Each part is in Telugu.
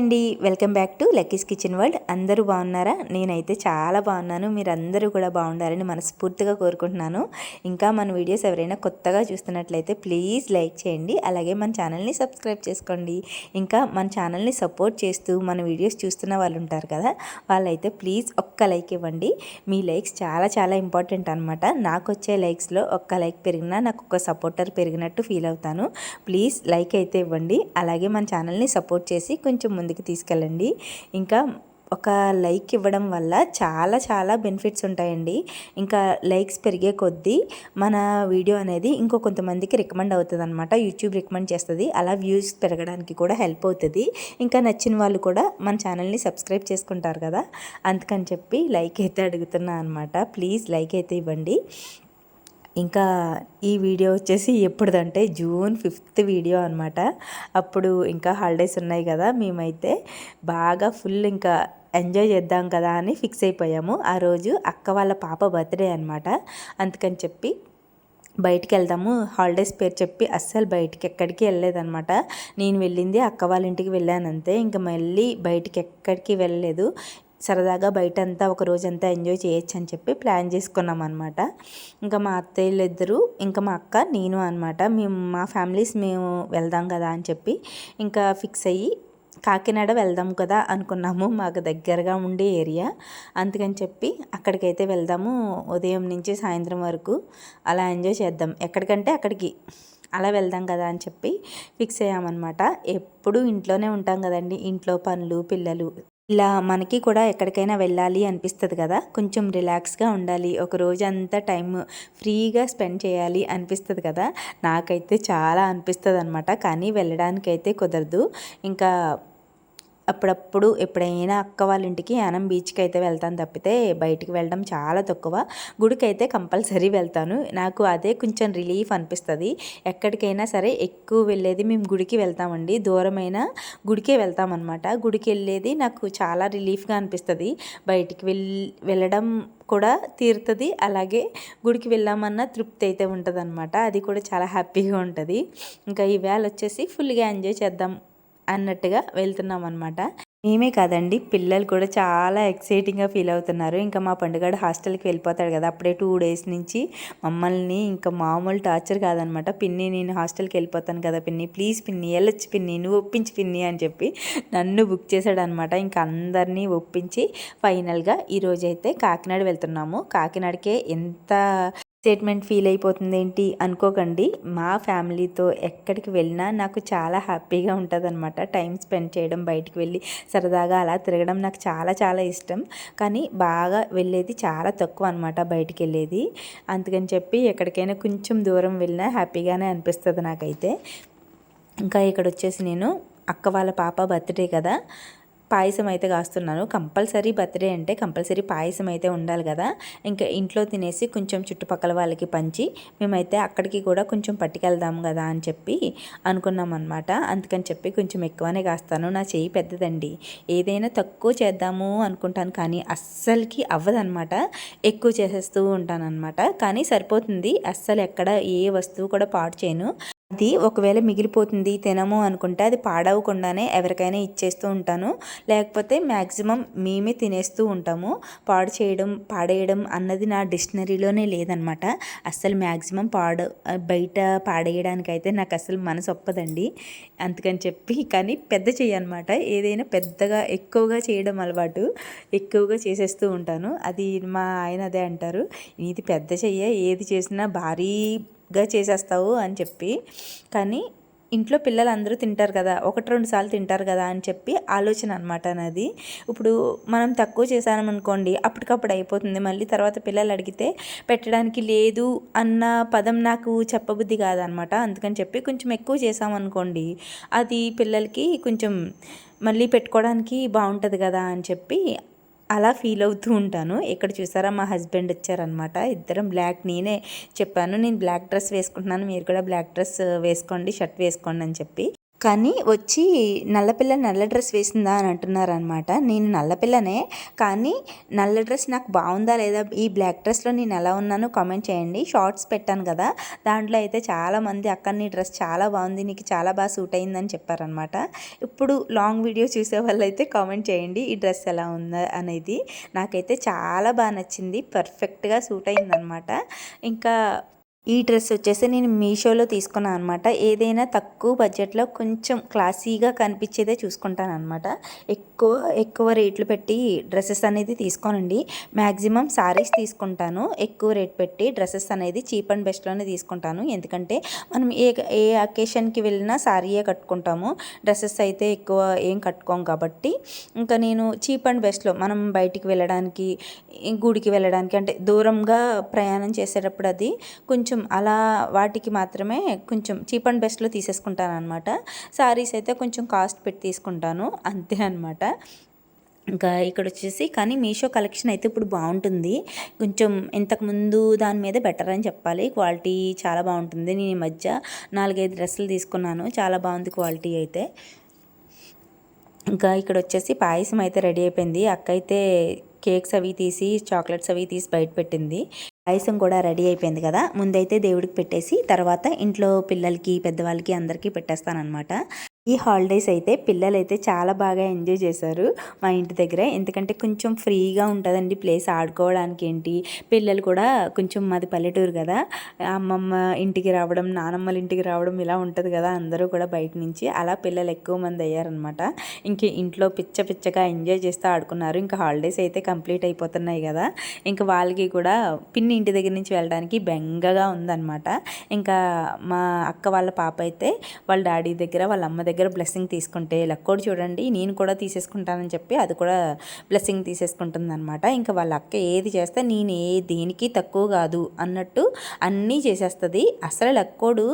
అండి. Welcome back to Lucky's kitchen world. అందరూ బాగున్నారా? నేనైతే చాలా బాగున్నాను. మీరు అందరూ కూడా బాగుండాలని మనస్ఫూర్తిగా కోరుకుంటున్నాను. ఇంకా మన వీడియోస్ ఎవరైనా కొత్తగా చూస్తున్నట్లయితే ప్లీజ్ లైక్ చేయండి. అలాగే మన ఛానల్ని సబ్స్క్రైబ్ చేసుకోండి. ఇంకా మన ఛానల్ని సపోర్ట్ చేస్తూ మన వీడియోస్ చూస్తున్న వాళ్ళు ఉంటారు కదా వాళ్ళైతే ప్లీజ్ ఒక్క లైక్ ఇవ్వండి. మీ లైక్స్ చాలా చాలా ఇంపార్టెంట్ అనమాట నాకు వచ్చే లైక్స్లో ఒక్క లైక్ పెరిగినా నాకు ఒక సపోర్టర్ పెరిగినట్టు ఫీల్ అవుతాను. ప్లీజ్ లైక్ అయితే ఇవ్వండి. అలాగే మన ఛానల్ని సపోర్ట్ చేసి కొంచెం ముందుకు తీసుకెళ్ళండి. ఇంకా ఒక లైక్ ఇవ్వడం వల్ల చాలా చాలా బెనిఫిట్స్ ఉంటాయండి. ఇంకా లైక్స్ పెరిగే కొద్దీ మన వీడియో అనేది ఇంకో కొంతమందికి రికమెండ్ అవుతుంది అనమాట యూట్యూబ్ రికమెండ్ చేస్తుంది. అలా వ్యూస్ పెరగడానికి కూడా హెల్ప్ అవుతుంది. ఇంకా నచ్చిన వాళ్ళు కూడా మన ఛానల్ని సబ్స్క్రైబ్ చేసుకుంటారు కదా. అందుకని చెప్పి లైక్ అయితే అడుగుతున్నా అనమాట ప్లీజ్ లైక్ అయితే ఇవ్వండి. ఇంకా ఈ వీడియో వచ్చేసి ఎప్పుడుదంటే జూన్ ఫిఫ్త్ వీడియో అనమాట అప్పుడు ఇంకా హాలిడేస్ ఉన్నాయి కదా మేమైతే బాగా ఫుల్ ఇంకా ఎంజాయ్ చేద్దాం కదా అని ఫిక్స్ అయిపోయాము. ఆ రోజు అక్క వాళ్ళ పాప బర్త్డే అనమాట అందుకని చెప్పి బయటికి వెళ్దాము హాలిడేస్ పేరు చెప్పి అస్సలు బయటికి ఎక్కడికి వెళ్ళలేదనమాట నేను వెళ్ళింది అక్క వాళ్ళ ఇంటికి వెళ్ళాను అంతే ఇంకా మళ్ళీ బయటికి ఎక్కడికి వెళ్ళలేదు. సరదాగా బయట అంతా ఒక రోజంతా ఎంజాయ్ చేయొచ్చు అని చెప్పి ప్లాన్ చేసుకున్నాం అనమాట ఇంకా మా అత్తయ్యలు ఇద్దరు ఇంకా మా అక్క నేను అనమాట మేము మా ఫ్యామిలీస్ మేము వెళ్దాం కదా అని చెప్పి ఇంకా ఫిక్స్ అయ్యి కాకినాడ వెళ్దాం కదా అనుకున్నాము. మాకు దగ్గరగా ఉండే ఏరియా. అందుకని చెప్పి అక్కడికైతే వెళ్దాము. ఉదయం నుంచి సాయంత్రం వరకు అలా ఎంజాయ్ చేద్దాం. ఎక్కడికంటే అక్కడికి అలా వెళ్దాం కదా అని చెప్పి ఫిక్స్ అయ్యామన్నమాట. ఎప్పుడు ఇంట్లోనే ఉంటాం కదండి. ఇంట్లో పనులు పిల్లలు ఇలా మనకి కూడా ఎక్కడికైనా వెళ్ళాలి అనిపిస్తుంది కదా. కొంచెం రిలాక్స్గా ఉండాలి. ఒక రోజు అంతా టైం ఫ్రీగా స్పెండ్ చేయాలి అనిపిస్తుంది కదా. నాకైతే చాలా అనిపిస్తుంది అనమాట కానీ వెళ్ళడానికైతే కుదరదు. ఇంకా అప్పుడప్పుడు ఎప్పుడైనా అక్క వాళ్ళ ఇంటికి యానం బీచ్కి అయితే వెళ్తాను తప్పితే బయటికి వెళ్ళడం చాలా తక్కువ. గుడికి అయితే కంపల్సరీ వెళ్తాను. నాకు అదే కొంచెం రిలీఫ్ అనిపిస్తుంది. ఎక్కడికైనా సరే ఎక్కువ వెళ్ళేది మేము గుడికి వెళ్తామండి. దూరమైన గుడికే వెళ్తామన్నమాట. గుడికి వెళ్ళేది నాకు చాలా రిలీఫ్గా అనిపిస్తుంది. బయటికి వెళ్ వెళ్ళడం కూడా తీరుతుంది. అలాగే గుడికి వెళ్ళామన్న తృప్తి అయితే ఉంటుంది అది కూడా చాలా హ్యాపీగా ఉంటుంది. ఇంకా ఈ వేళ వచ్చేసి ఫుల్గా ఎంజాయ్ చేద్దాం. అన్నట్టుగా వెళ్తున్నాం అనమాట మేమే కాదండి పిల్లలు కూడా చాలా ఎక్సైటింగ్గా ఫీల్ అవుతున్నారు. ఇంకా మా పండుగడు హాస్టల్కి వెళ్ళిపోతాడు కదా అప్పుడే టూ డేస్ నుంచి మమ్మల్ని ఇంకా మామూలు టార్చర్ కాదనమాట పిన్ని నేను హాస్టల్కి వెళ్ళిపోతాను కదా పిన్ని ప్లీజ్ పిన్ని వెళ్ళొచ్చు పిన్ని నువ్వు ఒప్పించి పిన్ని అని చెప్పి నన్ను బుక్ చేశాడు అనమాట ఇంకా అందరినీ ఒప్పించి ఫైనల్గా ఈరోజు అయితే కాకినాడ వెళ్తున్నాము. కాకినాడకే ఎంత స్టేట్మెంట్ ఫీల్ అయిపోతుంది ఏంటి అనుకోకండి. మా ఫ్యామిలీతో ఎక్కడికి వెళ్ళినా నాకు చాలా హ్యాపీగా ఉంటుంది అనమాట టైం స్పెండ్ చేయడం బయటికి వెళ్ళి సరదాగా అలా తిరగడం నాకు చాలా చాలా ఇష్టం. కానీ బాగా వెళ్ళేది చాలా తక్కువ అనమాట బయటికి వెళ్ళేది. అందుకని చెప్పి ఎక్కడికైనా కొంచెం దూరం వెళ్ళినా హ్యాపీగానే అనిపిస్తుంది నాకైతే. ఇంకా ఇక్కడ వచ్చేసి నేను అక్క వాళ్ళ పాప బర్త్డే కదా. పాయసం అయితే కాస్తున్నాను. కంపల్సరీ బర్త్డే అంటే కంపల్సరీ పాయసం అయితే ఉండాలి కదా. ఇంకా ఇంట్లో తినేసి కొంచెం చుట్టుపక్కల వాళ్ళకి పంచి మేమైతే అక్కడికి కూడా కొంచెం పట్టుకెళ్దాం కదా అని చెప్పి అనుకున్నాం అనమాట అందుకని చెప్పి కొంచెం ఎక్కువనే కాస్తాను. నా చేయి పెద్దదండి. ఏదైనా తక్కువ చేద్దాము అనుకుంటాను కానీ అస్సలకి అవ్వదనమాట ఎక్కువ చేసేస్తూ ఉంటాను అనమాట కానీ సరిపోతుంది. అస్సలు ఎక్కడ ఏ వస్తువు కూడా పాడు చేయను. అది ఒకవేళ మిగిలిపోతుంది తినము అనుకుంటే అది పాడవకుండానే ఎవరికైనా ఇచ్చేస్తూ ఉంటాను. లేకపోతే మ్యాక్సిమం మేమే తినేస్తూ ఉంటాము. పాడు చేయడం పాడేయడం అన్నది నా డిక్షనరీలోనే లేదనమాట. అస్సలు మ్యాక్సిమం పాడు బయట పాడేయడానికైతే నాకు అసలు మనసు ఒప్పదండి. అందుకని చెప్పి కానీ పెద్ద చేయనమాట ఏదైనా పెద్దగా ఎక్కువగా చేయడం అలవాటు ఎక్కువగా చేసేస్తూ ఉంటాను. అది మా ఆయన అదే అంటారు. ఇది పెద్ద చెయ్య ఏది చేసినా భారీ గా చేసేస్తావు అని చెప్పి. కానీ ఇంట్లో పిల్లలు అందరూ తింటారు కదా ఒకటి రెండు సార్లు తింటారు కదా అని చెప్పి ఆలోచన అనమాట నాది. ఇప్పుడు మనం తక్కువ చేశానమనుకోండి అప్పటికప్పుడు అయిపోతుంది. మళ్ళీ తర్వాత పిల్లలు అడిగితే పెట్టడానికి లేదు అన్న పదం నాకు చెప్పబుద్ధి కాదనమాట అందుకని చెప్పి కొంచెం ఎక్కువ చేసామనుకోండి అది పిల్లలకి కొంచెం మళ్ళీ పెట్టుకోవడానికి బాగుంటుంది కదా అని చెప్పి అలా ఫీల్ అవుతూ ఉంటాను. ఇక్కడ చూసారా మా హస్బెండ్ వచ్చారనమాట. ఇద్దరం బ్లాక్ నేనే చెప్పాను. నేను బ్లాక్ డ్రెస్ వేసుకుంటున్నాను. మీరు కూడా బ్లాక్ డ్రెస్ వేసుకోండి షర్ట్ వేసుకోండి అని చెప్పి. కానీ వచ్చి నల్లపిల్ల నల్ల డ్రెస్ వేసిందా అని అంటున్నారు అనమాట నేను నల్లపిల్లనే కానీ నల్ల డ్రెస్ నాకు బాగుందా లేదా ఈ బ్లాక్ డ్రెస్లో నేను ఎలా ఉన్నానో కామెంట్ చేయండి. షార్ట్స్ పెట్టాను కదా దాంట్లో అయితే చాలామంది అక్క నీ డ్రెస్ చాలా బాగుంది నీకు చాలా బాగా సూట్ అయిందని చెప్పారనమాట. ఇప్పుడు లాంగ్ వీడియో చూసే వాళ్ళు అయితే కామెంట్ చేయండి ఈ డ్రెస్ ఎలా ఉందా అనేది. నాకైతే చాలా బాగా నచ్చింది పర్ఫెక్ట్గా సూట్ అయిందనమాట. ఇంకా ఈ డ్రెస్ వచ్చేసి నేను మీషోలో తీసుకున్నాను అనమాట ఏదైనా తక్కువ బడ్జెట్లో కొంచెం క్లాసీగా కనిపించేదే చూసుకుంటాను అనమాట ఎక్కువ ఎక్కువ రేట్లు పెట్టి డ్రెస్సెస్ అనేది తీసుకోనండి. మ్యాక్సిమం శారీస్ తీసుకుంటాను. ఎక్కువ రేట్ పెట్టి డ్రెస్సెస్ అనేది చీప్ అండ్ బెస్ట్లోనే తీసుకుంటాను. ఎందుకంటే మనం ఏ ఏ అకేషన్కి వెళ్ళినా శారీయే కట్టుకుంటాము. డ్రెస్సెస్ అయితే ఎక్కువ ఏం కట్టుకోం కాబట్టి. ఇంకా నేను చీప్ అండ్ బెస్ట్లో మనం బయటికి వెళ్ళడానికి గుడికి వెళ్ళడానికి అంటే దూరంగా ప్రయాణం చేసేటప్పుడు అది కొంచెం కొంచెం అలా వాటికి మాత్రమే కొంచెం చీప్ అండ్ బెస్ట్లో తీసేసుకుంటాను అనమాట శారీస్ అయితే కొంచెం కాస్ట్ పెట్టి తీసుకుంటాను. అంతే అనమాట ఇంకా ఇక్కడ వచ్చేసి కానీ మీషో కలెక్షన్ అయితే ఇప్పుడు బాగుంటుంది. కొంచెం ఇంతకుముందు దాని మీద బెటర్ అని చెప్పాలి. క్వాలిటీ చాలా బాగుంటుంది. నేను ఈ మధ్య నాలుగైదు డ్రెస్సులు తీసుకున్నాను. చాలా బాగుంది క్వాలిటీ అయితే. ఇంకా ఇక్కడ వచ్చేసి పాయసం అయితే రెడీ అయిపోయింది. అక్క అయితే కేక్స్ అవి తీసి చాక్లెట్స్ అవి తీసి బయట పెట్టింది. పాయసం కూడా రెడీ అయిపోయింది కదా. ముందైతే దేవుడికి పెట్టేసి తర్వాత ఇంట్లో పిల్లలకి పెద్దవాళ్ళకి అందరికీ పెట్టేస్తానమాట ఈ హాలిడేస్ అయితే పిల్లలు అయితే చాలా బాగా ఎంజాయ్ చేశారు మా ఇంటి దగ్గర. ఎందుకంటే కొంచెం ఫ్రీగా ఉంటుందండి ప్లేస్ ఆడుకోవడానికి ఏంటి? పిల్లలు కూడా కొంచెం మాది పల్లెటూరు కదా. అమ్మమ్మ ఇంటికి రావడం నానమ్మల ఇంటికి రావడం ఇలా ఉంటుంది కదా అందరూ కూడా బయట నుంచి. అలా పిల్లలు ఎక్కువ మంది అయ్యారనమాట. ఇంక ఇంట్లో పిచ్చ పిచ్చగా ఎంజాయ్ చేస్తూ ఆడుకున్నారు. ఇంకా హాలిడేస్ అయితే కంప్లీట్ అయిపోతున్నాయి కదా. ఇంకా వాళ్ళకి కూడా పిన్ని ఇంటి దగ్గర నుంచి వెళ్ళడానికి బెంగగా ఉందన్నమాట ఇంకా మా అక్క వాళ్ళ పాప అయితే వాళ్ళ డాడీ దగ్గర వాళ్ళ అమ్మ దగ్గర దగ్గర బ్లెస్సింగ్ తీసుకుంటే లక్కోడు చూడండి నేను కూడా తీసేసుకుంటానని చెప్పి అది కూడా బ్లెస్సింగ్ తీసేసుకుంటుంది అనమాట ఇంకా వాళ్ళ అక్క ఏది చేస్తే నేను ఏ దేనికి తక్కువ కాదు అన్నట్టు అన్నీ చేసేస్తుంది. అసలు లక్కోడు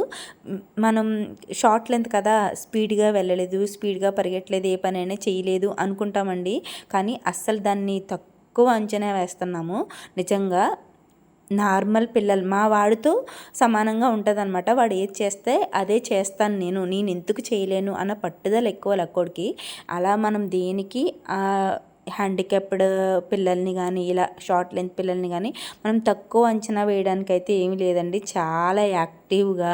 మనం షార్ట్ లెంత్ కదా స్పీడ్గా వెళ్ళలేదు స్పీడ్గా పరిగెట్టలేదు ఏ పనైనా చేయలేదు అనుకుంటామండి. కానీ అస్సలు దాన్ని తక్కువ అంచనా వేస్తున్నాము. నిజంగా నార్మల్ పిల్లలు మా వాడితో సమానంగా ఉంటుంది అనమాట వాడు ఏది చేస్తే అదే చేస్తాను నేను. నేను ఎందుకు చేయలేను అన్న పట్టుదల ఎక్కువ లక్కోడికి అలా మనం దేనికి హ్యాండిక్యాప్డ్ పిల్లల్ని కానీ ఇలా షార్ట్ లెంత్ పిల్లల్ని కానీ మనం తక్కువ అంచనా వేయడానికి అయితే ఏమీ లేదండి. చాలా యాక్టివ్గా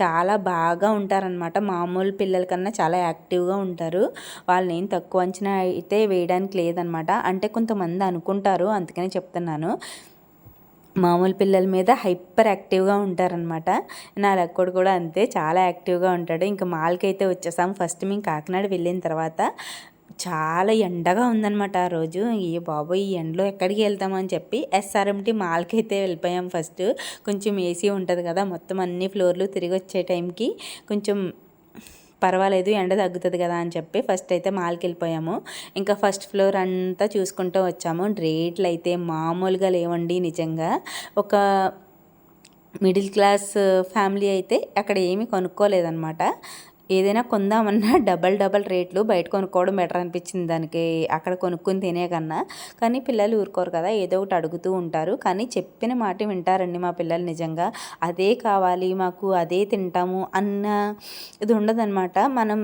చాలా బాగా ఉంటారనమాట మామూలు పిల్లల కన్నా చాలా యాక్టివ్గా ఉంటారు. వాళ్ళని ఏం తక్కువ అంచనా అయితే వేయడానికి లేదనమాట అంటే కొంతమంది అనుకుంటారు అందుకనే చెప్తున్నాను. మామూలు పిల్లల మీద హైపర్ యాక్టివ్గా ఉంటారనమాట నా లక్కుడు కూడా అంతే చాలా యాక్టివ్గా ఉంటాడు. ఇంకా మాల్కి అయితే వచ్చేసాం. ఫస్ట్ మేము కాకినాడ వెళ్ళిన తర్వాత చాలా ఎండగా ఉందనమాట ఆ రోజు. ఈ బాబోయ్ ఈ ఎండలో ఎక్కడికి వెళ్తామని చెప్పి ఎస్ఆర్ఎంటి మాల్కి అయితే వెళ్ళిపోయాం ఫస్ట్. కొంచెం ఏసీ ఉంటుంది కదా మొత్తం అన్ని ఫ్లోర్లు తిరిగి వచ్చే టైంకి. కొంచెం పర్వాలేదు ఎండ తగ్గుతుంది కదా అని చెప్పి ఫస్ట్ అయితే మాల్కి వెళ్ళిపోయాము ఇంకా ఫస్ట్ ఫ్లోర్ అంతా చూసుకుంటూ వచ్చాము. రేట్లు అయితే మామూలుగా లేవండి నిజంగా. ఒక మిడిల్ క్లాస్ ఫ్యామిలీ అయితే అక్కడ ఏమీ కొనుక్కోలేదన్నమాట. ఏదైనా కొందామన్నా డబల్ డబల్ రేట్లు బయట కొనుక్కోవడం బెటర్ అనిపించింది దానికి. అక్కడ కొనుక్కొని తినే కన్నా. కానీ పిల్లలు ఊరుకోరు కదా ఏదో ఒకటి అడుగుతూ ఉంటారు. కానీ చెప్పిన మాట వింటారండి మా పిల్లలు నిజంగా. అదే కావాలి మాకు అదే తింటాము అన్న ఇది ఉండదన్నమాట. మనం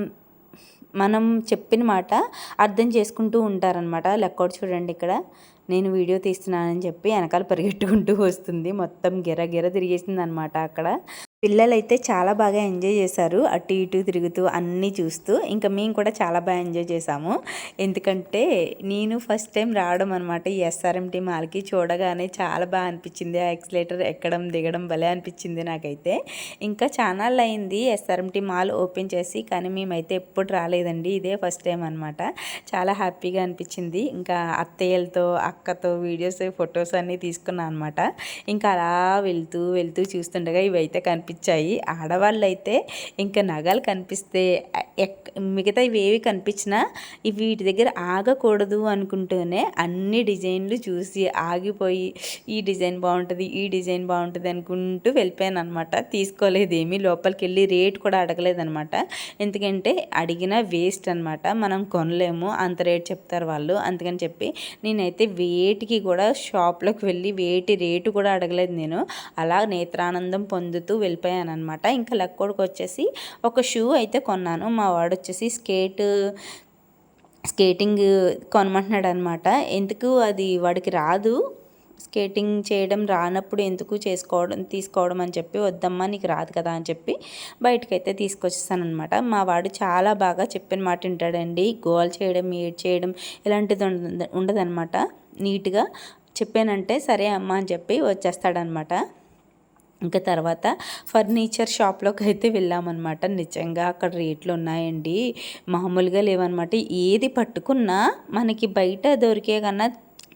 మనం చెప్పిన మాట అర్థం చేసుకుంటూ ఉంటారనమాట లెక్కోటి చూడండి ఇక్కడ. నేను వీడియో తీస్తున్నానని చెప్పి వెనకాల పరిగెట్టుకుంటూ వస్తుంది. మొత్తం గిర గిర తిరిగేసింది అనమాట అక్కడ. పిల్లలైతే చాలా బాగా ఎంజాయ్ చేశారు. అటు ఇటు తిరుగుతూ అన్నీ చూస్తూ ఇంకా మేము కూడా చాలా బాగా ఎంజాయ్ చేసాము ఎందుకంటే నేను ఫస్ట్ టైం రావడం అనమాట ఈ ఎస్ఆర్ఎంటీ మాల్కి చూడగానే చాలా బాగా అనిపించింది. ఆ ఎక్సలేటర్ ఎక్కడం దిగడం భలే అనిపించింది నాకైతే. ఇంకా ఛానల్ అయింది ఎస్ఆర్ఎంటీ మాల్ ఓపెన్ చేసి కానీ మేమైతే ఎప్పుడు రాలేదండి. ఇదే ఫస్ట్ టైం అనమాట చాలా హ్యాపీగా అనిపించింది. ఇంకా అత్తయ్యలతో అక్కతో వీడియోస్ ఫొటోస్ అన్నీ తీసుకున్నాను అనమాట ఇంకా అలా వెళ్తూ వెళ్తూ చూస్తుండగా ఇవైతే కనిపి కనిపించాయి. ఆడవాళ్ళు అయితే ఇంకా నగలు కనిపిస్తే మిగతా ఇవేవి కనిపించినా వీటి దగ్గర ఆగకూడదు అనుకుంటూనే అన్ని డిజైన్లు చూసి ఆగిపోయి ఈ డిజైన్ బాగుంటుంది ఈ డిజైన్ బాగుంటుంది అనుకుంటూ వెళ్ళిపోయాను అనమాట తీసుకోలేదు ఏమీ లోపలికి వెళ్ళి రేట్ కూడా అడగలేదనమాట ఎందుకంటే అడిగిన వేస్ట్ అనమాట మనం కొనలేము అంత రేట్ చెప్తారు వాళ్ళు. అందుకని చెప్పి నేనైతే వేటికి కూడా షాప్లోకి వెళ్ళి వేటి రేటు కూడా అడగలేదు నేను. అలా నేత్రానందం పొందుతూ వెళ్ళి వెళ్ళిపోయాను అనమాట ఇంకా లక్కోడికి వచ్చేసి ఒక షూ అయితే కొన్నాను. మా వాడు వచ్చేసి స్కేట్ స్కేటింగ్ కొనమంటున్నాడు అనమాట ఎందుకు అది వాడికి రాదు? స్కేటింగ్ చేయడం రానప్పుడు ఎందుకు చేసుకోవడం తీసుకోవడం అని చెప్పి వద్దమ్మా నీకు రాదు కదా అని చెప్పి బయటకైతే తీసుకొచ్చేసాను అనమాట మా వాడు చాలా బాగా చెప్పిన మాట వింటాడండి. గోల్ చేయడం ఏడ్ చేయడం ఇలాంటిది ఉండదన్నమాట. నీట్గా చెప్పానంటే సరే అమ్మ అని చెప్పి వచ్చేస్తాడనమాట ఇంకా తర్వాత ఫర్నిచర్ షాప్లోకి అయితే వెళ్ళామన్నమాట. నిజంగా అక్కడ రేట్లు ఉన్నాయండి. మామూలుగా లేవన్నమాట. ఏది పట్టుకున్నా మనకి బయట దొరికే కన్నా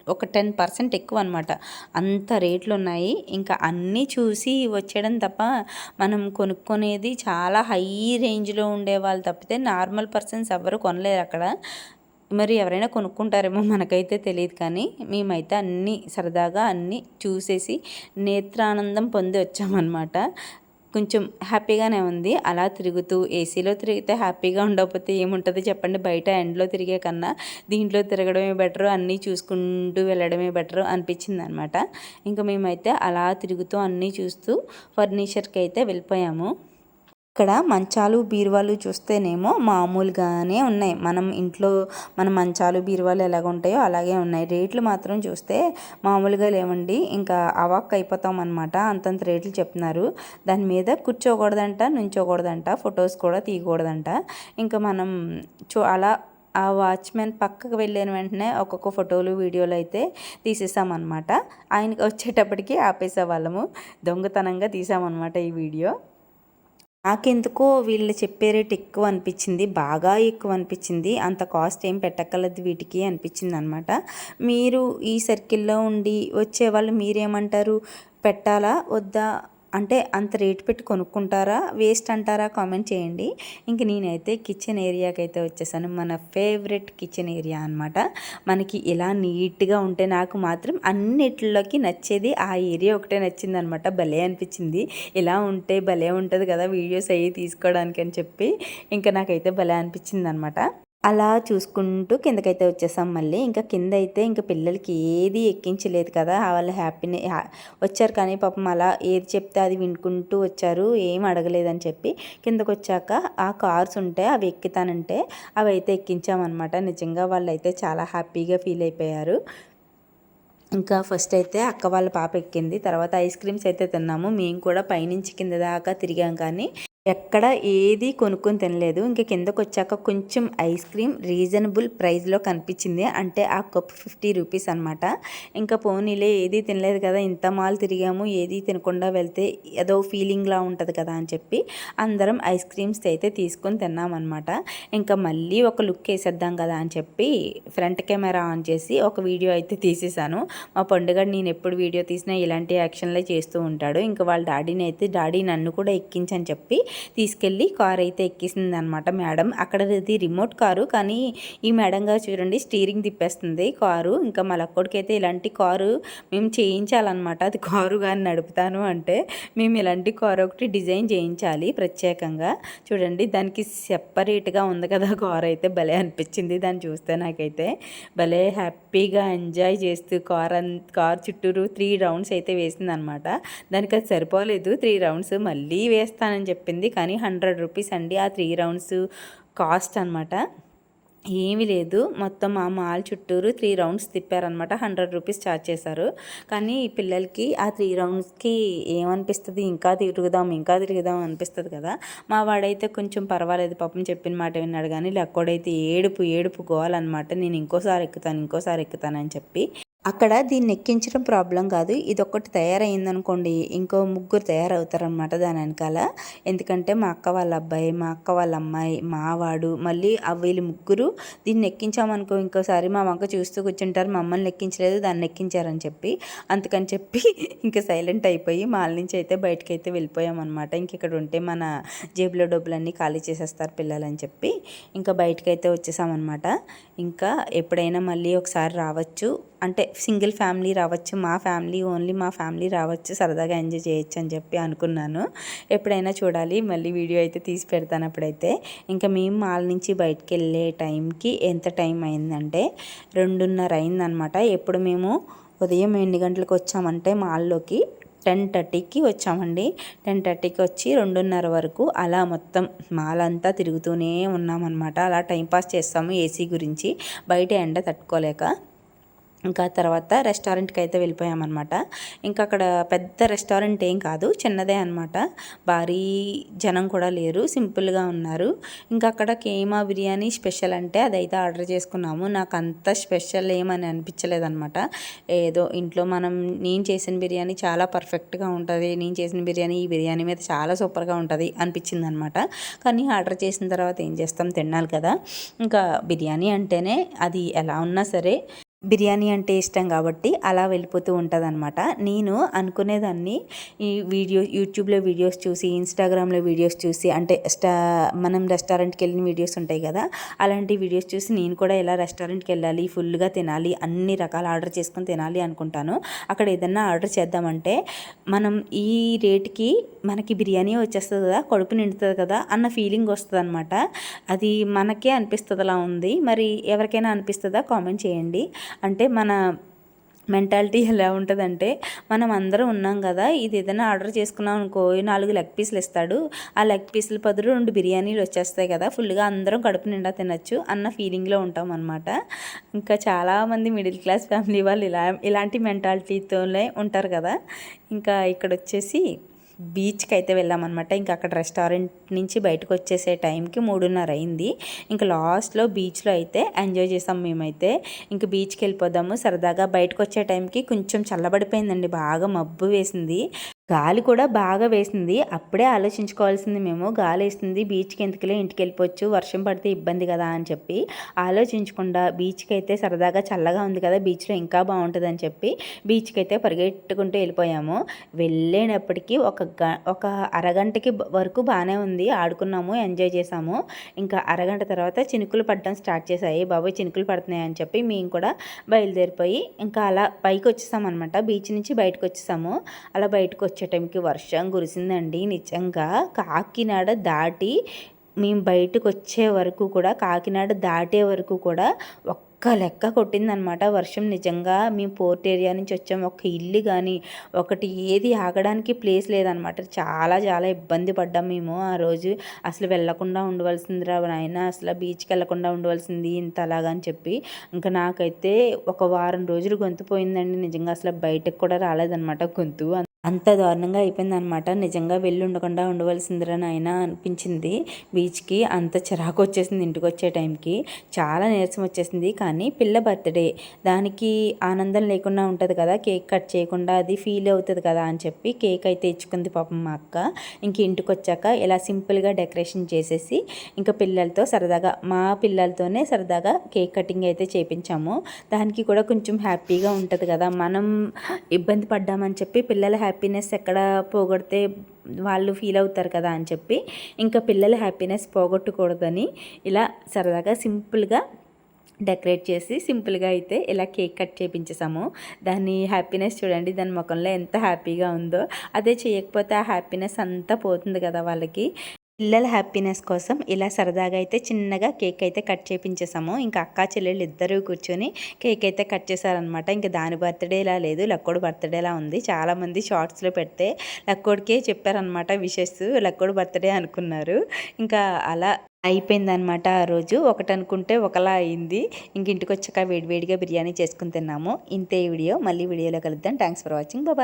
ఒక టెన్ పర్సెంట్ ఎక్కువ అనమాట అంత రేట్లు ఉన్నాయి. ఇంకా అన్నీ చూసి వచ్చేయడం తప్ప మనం కొనుక్కునేది చాలా హై రేంజ్లో ఉండే వాళ్ళు తప్పితే నార్మల్ పర్సన్స్ ఎవరు కొనలేరు అక్కడ. మరి ఎవరైనా కొనుక్కుంటారేమో మనకైతే తెలియదు కానీ మేమైతే అన్నీ సరదాగా అన్నీ చూసేసి నేత్రానందం పొంది వచ్చామన్నమాట. కొంచెం హ్యాపీగానే ఉంది. అలా తిరుగుతూ ఏసీలో తిరిగితే హ్యాపీగా ఉండకపోతే ఏముంటుంది చెప్పండి. బయట ఎండ్లో తిరిగే కన్నా దీంట్లో తిరగడమే బెటర్ అన్నీ చూసుకుంటూ వెళ్ళడమే బెటర్ అనిపించింది అనమాట ఇంకా మేమైతే అలా తిరుగుతూ అన్నీ చూస్తూ ఫర్నిచర్కి అయితే వెళ్ళిపోయాము. ఇక్కడ మంచాలు బీరువాలు చూస్తేనేమో మామూలుగానే ఉన్నాయి. మనం ఇంట్లో మన మంచాలు బీరువాలు ఎలాగ ఉంటాయో అలాగే ఉన్నాయి. రేట్లు మాత్రం చూస్తే మామూలుగా లేవండి. ఇంకా అవాక్ అయిపోతాం అనమాట అంతంత రేట్లు చెప్తున్నారు. దాని మీద కూర్చోకూడదంట నుంచోకూడదంట ఫొటోస్ కూడా తీయకూడదంట. ఇంకా మనం చూ అలా ఆ వాచ్మెన్ పక్కకు వెళ్ళిన వెంటనే ఒక్కొక్క ఫోటోలు వీడియోలు అయితే తీసేసామన్నమాట ఆయనకి వచ్చేటప్పటికి ఆపేసే వాళ్ళము. దొంగతనంగా తీసామన్నమాట ఈ వీడియో. నాకెందుకో వీళ్ళు చెప్పే రేట్ ఎక్కువ అనిపించింది బాగా ఎక్కువ అనిపించింది. అంత కాస్ట్ ఏం పెట్టక్కర్లేదు వీటికి అనిపించింది అనమాట మీరు ఈ సర్కిల్లో ఉండి వచ్చేవాళ్ళు మీరేమంటారు? పెట్టాలా? వద్దా? అంటే అంత రేట్ పెట్టి కొనుక్కుంటారా? వేస్ట్ అంటారా? కామెంట్ చేయండి. ఇంక నేనైతే కిచెన్ ఏరియాకి అయితే వచ్చేసాను. మన ఫేవరెట్ కిచెన్ ఏరియా అనమాట మనకి ఇలా నీట్గా ఉంటే నాకు మాత్రం అన్నిటిలోకి నచ్చేది ఆ ఏరియా ఒకటే నచ్చింది అనమాట భలే అనిపించింది. ఇలా ఉంటే భలే ఉంటుంది కదా వీడియోస్ అవి తీసుకోవడానికి అని చెప్పి. ఇంకా నాకైతే భలే అనిపించింది అనమాట అలా చూసుకుంటూ కిందకైతే వచ్చేసాం మళ్ళీ. ఇంకా కింద అయితే ఇంకా పిల్లలకి ఏది ఎక్కించలేదు కదా వాళ్ళు హ్యాపీనే వచ్చారు కానీ పాపం అలా ఏది చెప్తే అది వినుకుంటూ వచ్చారు ఏం అడగలేదని చెప్పి కిందకు వచ్చాక ఆ కార్స్ ఉంటే అవి ఎక్కుతానంటే అవి అయితే ఎక్కించామన్నమాట. నిజంగా వాళ్ళు అయితే చాలా హ్యాపీగా ఫీల్ అయిపోయారు. ఇంకా ఫస్ట్ అయితే అక్క వాళ్ళ పాప ఎక్కింది తర్వాత ఐస్ క్రీమ్స్ అయితే తిన్నాము. మేము కూడా పైనుంచి కింద దాకా తిరిగాం కానీ ఎక్కడ ఏది కొనుక్కొని తినలేదు. ఇంకా కిందకు వచ్చాక కొంచెం ఐస్ క్రీమ్ రీజనబుల్ ప్రైస్లో కనిపించింది. అంటే ఆ కప్ ఫిఫ్టీ రూపీస్ అనమాట ఇంకా పోనీలే ఏది తినలేదు కదా ఇంత మాల్ తిరిగాము ఏది తినకుండా వెళ్తే ఏదో ఫీలింగ్లా ఉంటుంది కదా అని చెప్పి అందరం ఐస్ క్రీమ్స్ అయితే తీసుకొని తిన్నామన్నమాట. ఇంకా మళ్ళీ ఒక లుక్ వేసేద్దాం కదా అని చెప్పి ఫ్రంట్ కెమెరా ఆన్ చేసి ఒక వీడియో అయితే తీసేసాను. మా పండుగ నేను ఎప్పుడు వీడియో తీసినా ఇలాంటి యాక్షన్లే చేస్తూ ఉంటాడు. ఇంకా వాళ్ళ డాడీని అయితే డాడీ నన్ను కూడా ఎక్కించని చెప్పి తీసుకెళ్ళి కార్ అయితే ఎక్కిసింది అనమాట మేడం. అక్కడ ఇది రిమోట్ కారు కానీ ఈ మేడం గారు చూడండి స్టీరింగ్ తిప్పేస్తుంది కారు. ఇంకా మా అయితే ఇలాంటి కారు మేము చేయించాలన్నమాట అది కారు కానీ నడుపుతాను అంటే మేము ఇలాంటి కారు ఒకటి డిజైన్ చేయించాలి ప్రత్యేకంగా. చూడండి దానికి సెపరేట్గా ఉంది కదా కారు అయితే భలే అనిపించింది దాన్ని చూస్తే నాకైతే. భలే హ్యాపీగా ఎంజాయ్ చేస్తూ కార్ కార్ చుట్టూరు త్రీ రౌండ్స్ అయితే వేసింది అనమాట దానికి అది సరిపోలేదు. త్రీ రౌండ్స్ మళ్ళీ వేస్తానని చెప్పింది కానీ హండ్రెడ్ రూపీస్ అండి. ఆ త్రీ రౌండ్స్ కాస్ట్ అనమాట ఏమీ లేదు. మొత్తం ఆ మాల్ చుట్టూరు త్రీ రౌండ్స్ తిప్పారనమాట హండ్రెడ్ రూపీస్ ఛార్జ్ చేశారు. కానీ ఈ పిల్లలకి ఆ త్రీ రౌండ్స్కి ఏమనిపిస్తుంది? ఇంకా తిరుగుదాం ఇంకా తిరుగుదాం అనిపిస్తుంది కదా. మా వాడైతే కొంచెం పర్వాలేదు. పాపం చెప్పిన మాట విన్నాడు కానీ లేకపోతే ఏడుపు ఏడుపు గోవాలన్నమాట నేను ఇంకోసారి ఎక్కుతాను ఇంకోసారి ఎక్కుతానని చెప్పి అక్కడ దీన్ని ఎక్కించడం ప్రాబ్లం కాదు. ఇది తయారైందనుకోండి ఇంకో ముగ్గురు తయారవుతారనమాట దాని వెనకాల. ఎందుకంటే మా అక్క వాళ్ళ అబ్బాయి మా అక్క వాళ్ళ అమ్మాయి మావాడు మళ్ళీ వీళ్ళు ముగ్గురు దీన్ని ఎక్కించామనుకో ఇంకోసారి మా వంక చూస్తూ కూర్చుంటారు మమ్మల్ని ఎక్కించలేదు దాన్ని ఎక్కించారని చెప్పి. అందుకని చెప్పి ఇంకా సైలెంట్ అయిపోయి మాల నుంచి అయితే బయటకు అయితే వెళ్ళిపోయామన్నమాట. ఇంక ఇక్కడ ఉంటే మన జేబులో డబ్బులన్నీ ఖాళీ చేసేస్తారు పిల్లలని చెప్పి ఇంకా బయటకైతే వచ్చేసామన్నమాట. ఇంకా ఎప్పుడైనా మళ్ళీ ఒకసారి రావచ్చు. అంటే సింగిల్ ఫ్యామిలీ రావచ్చు మా ఫ్యామిలీ ఓన్లీ మా ఫ్యామిలీ రావచ్చు సరదాగా ఎంజాయ్ చేయొచ్చు అని చెప్పి అనుకున్నాను. ఎప్పుడైనా చూడాలి మళ్ళీ వీడియో అయితే తీసి పెడతాను అప్పుడైతే. ఇంకా మేము మాల్ నుంచి బయటకు వెళ్ళే టైంకి ఎంత టైం అయిందంటే రెండున్నర అయిందనమాట ఎప్పుడు మేము ఉదయం ఎన్ని గంటలకు వచ్చామంటే మాల్లోకి టెన్ థర్టీకి వచ్చామండి. టెన్ థర్టీకి వచ్చి రెండున్నర వరకు అలా మొత్తం మాల్ అంతా తిరుగుతూనే ఉన్నామన్నమాట. అలా టైంపాస్ చేస్తాము ఏసీ గురించి. బయట ఎండ తట్టుకోలేక. ఇంకా తర్వాత రెస్టారెంట్కి అయితే వెళ్ళిపోయామన్నమాట. ఇంకా అక్కడ పెద్ద రెస్టారెంట్ ఏం కాదు చిన్నదే అనమాట భారీ జనం కూడా లేరు సింపుల్గా ఉన్నారు. ఇంకా అక్కడ కేమా బిర్యానీ స్పెషల్ అంటే అదైతే ఆర్డర్ చేసుకున్నాము. నాకు అంత స్పెషల్ ఏమని అనిపించలేదన్నమాట. ఏదో ఇంట్లో మనం నేను చేసిన బిర్యానీ చాలా పర్ఫెక్ట్గా ఉంటుంది నేను చేసిన బిర్యానీ ఈ బిర్యానీ మీద చాలా సూపర్గా ఉంటుంది అనిపించింది అనమాట కానీ ఆర్డర్ చేసిన తర్వాత ఏం చేస్తాం తినాలి కదా. ఇంకా బిర్యానీ అంటేనే అది ఎలా ఉన్నా సరే బిర్యానీ అంటే ఇష్టం కాబట్టి అలా వెళ్ళిపోతూ ఉంటుంది అనమాట నేను అనుకునేదాన్ని ఈ వీడియో యూట్యూబ్లో వీడియోస్ చూసి ఇన్స్టాగ్రామ్లో వీడియోస్ చూసి అంటే స్టా మనం రెస్టారెంట్కి వెళ్ళిన వీడియోస్ ఉంటాయి కదా అలాంటి వీడియోస్ చూసి నేను కూడా ఇలా రెస్టారెంట్కి వెళ్ళాలి ఫుల్గా తినాలి అన్ని రకాల ఆర్డర్ చేసుకొని తినాలి అనుకుంటాను. అక్కడ ఏదన్నా ఆర్డర్ చేద్దామంటే మనం ఈ రేట్కి మనకి బిర్యానీ వచ్చేస్తుంది కదా కడుపు నిండుతుంది కదా అన్న ఫీలింగ్ వస్తుంది అనమాట అది మనకే అనిపిస్తుంది అలా ఉంది. మరి ఎవరికైనా అనిపిస్తుందా? కామెంట్ చేయండి. అంటే మన మెంటాలిటీ ఎలా ఉంటుందంటే మనం అందరం ఉన్నాం కదా ఇది ఏదైనా ఆర్డర్ చేసుకున్నాం అనుకో నాలుగు లెగ్ పీసులు ఇస్తాడు. ఆ లెగ్ పీసుల బదులు రెండు బిర్యానీలు వచ్చేస్తాయి కదా ఫుల్గా అందరం కడుపు నిండా తినచ్చు అన్న ఫీలింగ్లో ఉంటాం అనమాట ఇంకా చాలామంది మిడిల్ క్లాస్ ఫ్యామిలీ వాళ్ళు ఇలా ఇలాంటి మెంటాలిటీతోనే ఉంటారు కదా. ఇంకా ఇక్కడ వచ్చేసి బీచ్కి అయితే వెళ్ళామన్నమాట. ఇంకా అక్కడ రెస్టారెంట్ నుంచి బయటకు వచ్చేసే టైంకి మూడున్నర అయింది ఇంకా లాస్ట్లో బీచ్లో అయితే ఎంజాయ్ చేసాం మేమైతే. ఇంకా బీచ్కి వెళ్ళిపోదాము సరదాగా బయటకు వచ్చే టైంకి కొంచెం చల్లబడిపోయిందండి. బాగా మబ్బు వేసింది. గాలి కూడా బాగా వేసింది అప్పుడే ఆలోచించుకోవాల్సింది మేము గాలి వేస్తుంది బీచ్కి ఎందుకులే ఇంటికి వెళ్ళిపోవచ్చు వర్షం పడితే ఇబ్బంది కదా అని చెప్పి ఆలోచించకుండా బీచ్కి అయితే సరదాగా చల్లగా ఉంది కదా బీచ్లో ఇంకా బాగుంటుంది అని చెప్పి బీచ్కి అయితే పరిగెట్టుకుంటూ వెళ్ళిపోయాము. వెళ్ళేటప్పటికి ఒక గ ఒక అరగంటకి వరకు బాగానే ఉంది. ఆడుకున్నాము ఎంజాయ్ చేసాము. ఇంకా అరగంట తర్వాత చినుకులు పడడం స్టార్ట్ చేశాయి. బాబాయ్ చినుకులు పడుతున్నాయి? అని చెప్పి మేము కూడా బయలుదేరిపోయి ఇంకా అలా పైకి వచ్చేసాం అనమాట బీచ్ నుంచి బయటకు వచ్చేసాము అలా బయటకు వచ్చే టైంకి వర్షం కురిసిందండి నిజంగా. కాకినాడ దాటి మేము బయటకు వచ్చే వరకు కూడా కాకినాడ దాటే వరకు కూడా ఒక్క లెక్క కొట్టిందనమాట వర్షం నిజంగా. మేము పోర్ట్ ఏరియా నుంచి వచ్చాం. ఒక ఇల్లు కానీ ఒకటి ఏది ఆగడానికి ప్లేస్ లేదనమాట. చాలా చాలా ఇబ్బంది పడ్డాం మేము ఆ రోజు. అసలు వెళ్ళకుండా ఉండవలసిందిరా నాయన అసలు బీచ్కి వెళ్ళకుండా ఉండవలసింది ఇంత అలాగా అని చెప్పి. ఇంకా నాకైతే ఒక వారం రోజులు గొంతు పోయిందండి. నిజంగా అసలు బయటకు కూడా రాలేదనమాట గొంతు. అంత దారుణంగా అయిపోయిందనమాట నిజంగా వెళ్ళి ఉండకుండా ఉండవలసిందిరా నాయన అనిపించింది. బీచ్కి అంత చిరాకు వచ్చేసింది ఇంటికి వచ్చే టైంకి. చాలా నీరసం వచ్చేసింది. కానీ పిల్ల బర్త్డే. దానికి ఆనందం లేకుండా ఉంటుంది కదా. కేక్ కట్ చేయకుండా అది ఫీల్ అవుతుంది కదా అని చెప్పి కేక్ అయితే ఇచ్చుకుంది పాపం మా అక్క. ఇంక ఇంటికి వచ్చాక ఇలా సింపుల్గా డెకరేషన్ చేసేసి ఇంకా పిల్లలతో సరదాగా మా పిల్లలతోనే సరదాగా కేక్ కటింగ్ అయితే చేపించాము. దానికి కూడా కొంచెం హ్యాపీగా ఉంటుంది కదా. మనం ఇబ్బంది పడ్డామని చెప్పి పిల్లల హ్యాపీ హ్యాపీనెస్ ఎక్కడ పోగొడితే వాళ్ళు ఫీల్ అవుతారు కదా అని చెప్పి ఇంకా పిల్లల హ్యాపీనెస్ పోగొట్టకూడదని ఇలా సరదాగా సింపుల్గా డెకరేట్ చేసి సింపుల్గా అయితే ఇలా కేక్ కట్ చేపించేసాము. దాని హ్యాపీనెస్ చూడండి దాని ముఖంలో ఎంత హ్యాపీగా ఉందో. అదే చేయకపోతే ఆ హ్యాపీనెస్ అంతా పోతుంది కదా వాళ్ళకి. పిల్లల హ్యాపీనెస్ కోసం ఇలా సరదాగా అయితే చిన్నగా కేక్ అయితే కట్ చేపించేసాము. ఇంకా అక్క చెల్లెళ్ళు ఇద్దరు కూర్చొని కేక్ అయితే కట్ చేశారనమాట ఇంకా దాని బర్త్డే ఇలా లేదు లక్కోడు బర్త్డేలా ఉంది. చాలామంది షార్ట్స్లో పెడితే లక్కోడికే చెప్పారనమాట విషెస్ లక్కోడు బర్త్డే అనుకున్నారు. ఇంకా అలా అయిపోయిందనమాట ఆ రోజు. ఒకటి అనుకుంటే ఒకలా అయింది. ఇంక ఇంటికి వచ్చాక వేడివేడిగా బిర్యానీ చేసుకుని తిన్నాము. ఇంతే వీడియో. మళ్ళీ వీడియోలో కలుద్దాం. Thanks for watching. బాబా